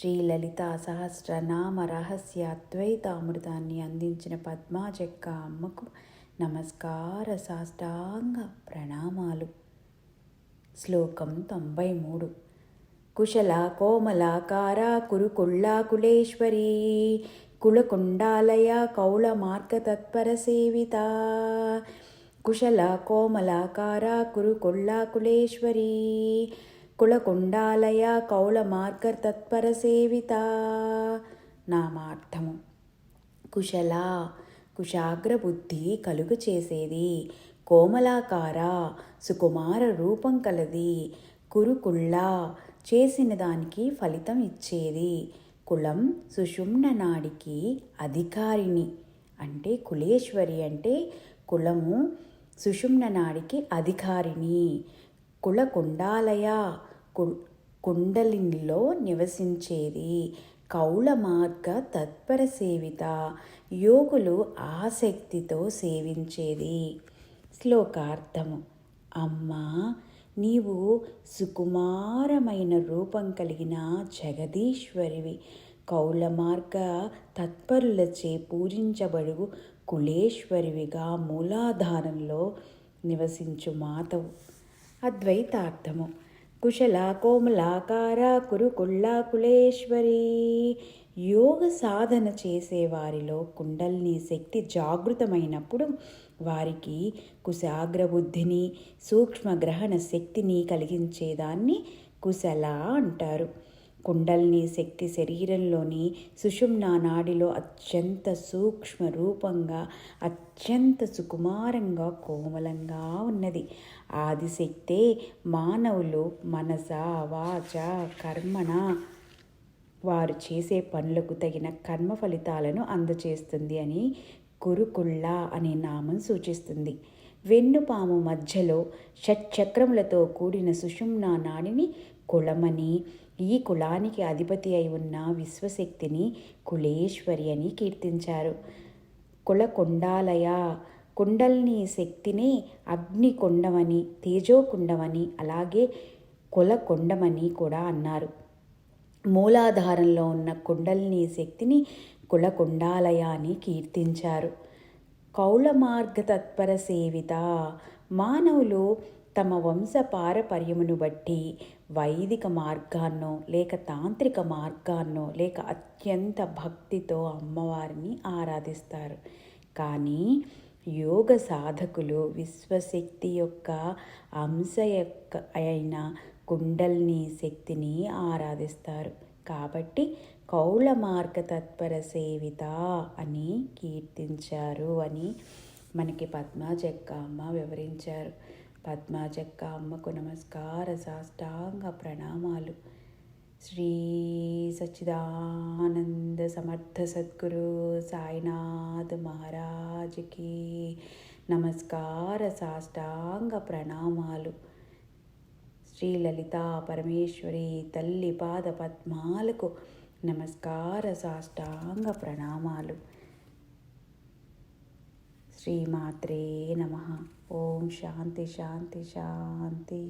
శ్రీ లలిత సహస్రనామ రహస్య అద్వైతామృతాన్ని అందించిన పద్మాచెక్క అమ్మకు నమస్కార సాష్టాంగ ప్రణామాలు. శ్లోకం తొంభై మూడు కుశల కోమలాకార కురుకుళ్ళాకులేశ్వరీ కులకుండాలయ కౌళ మార్గ తత్పర సేవిత. కుశల కోమలాకార కురుకుళ్ళాకులేశ్వరీ కులకుండాలయ కౌళ మార్గ తత్పర సేవిత నామార్థము. కుశల కుశాగ్ర బుద్ధి కలుగు చేసేది కోమలాకార సుకుమార రూపం కలది. కురుకుళ్ళ చేసిన దానికి ఫలితం ఇచ్చేది. కులం సుషుమ్న నాడికి అధికారిణి అంటే కులేశ్వరి అంటే కులము సుషుమ్న నాడికి అధికారిణి. కుల కుండాలయ కుండలినిలో నివసించేది. కౌల మార్గ తత్పర సేవిత. యోగులు ఆసక్తితో సేవించేది. శ్లోకార్థము. అమ్మా నీవు సుకుమారమైన రూపం కలిగిన జగదీశ్వరివి. కౌల మార్గ తత్పరులచే పూజించబడు కులేశ్వరివిగా మూలాధారంలో నివసించు మాతవు. అద్వైతార్థము. కుశల కోమలాకార కురుకుళ్ళా కులేశ్వరి యోగ సాధన చేసేవారిలో కుండల్ని శక్తి జాగృతమైనప్పుడు వారికి కుశాగ్ర బుద్ధిని సూక్ష్మ గ్రహణ శక్తిని కలిగించేదాన్ని కుశల అంటారు. కుండల్ని శక్తి శరీరంలోని సుషుమ్నా నాడిలో అత్యంత సూక్ష్మ రూపంగా అత్యంత సుకుమారంగా కోమలంగా ఉన్నది. ఆదిశక్తే మానవులు మనస వాచ కర్మణ. వారు చేసే పనులకు తగిన కర్మ ఫలితాలను అందచేస్తుంది అని కురుకుళ్ళ అనే నామం సూచిస్తుంది. వెన్నుపాము మధ్యలో షట్చక్రములతో కూడిన సుషుమ్నా నాడిని కులమని ఈ కులానికి అధిపతి అయి ఉన్న విశ్వశక్తిని కులేశ్వరి అని కీర్తించారు. కులకొండాలయ కుండల్ని శక్తిని అగ్నికొండమని తేజోకుండమని అలాగే కులకొండమని కూడా అన్నారు. మూలాధారంలో ఉన్న కుండల్ని శక్తిని కులకొండాలయ అని కీర్తించారు. కౌల మార్గ తత్పర సేవిత మానవులు తమ వంశ పారపర్యమును బట్టి వైదిక మార్గాన్నో లేక తాంత్రిక మార్గాన్నో లేక అత్యంత భక్తితో అమ్మవారిని ఆరాధిస్తారు. కానీ యోగ సాధకులు విశ్వశక్తి యొక్క అంశ యొక్క అయిన కుండల్ని శక్తిని ఆరాధిస్తారు. కాబట్టి కౌళ మార్గ తత్పర సేవిత అని కీర్తించారు అని మనకి పద్మాజక్క అమ్మ వివరించారు. పద్మాజక్క అమ్మకు నమస్కార సాష్టాంగ ప్రణామాలు. శ్రీ సచ్చిదానంద సమర్థ సద్గురు సాయినాథ్ మహారాజుకి నమస్కార సాష్టాంగ ప్రణామాలు. శ్రీ లలిత పరమేశ్వరి తల్లి పాద పద్మాలకు నమస్కార సాష్టాంగ ప్రణామాలు. శ్రీమాత్రే నమ. ఓం శాంతి శాంతి శాంతి.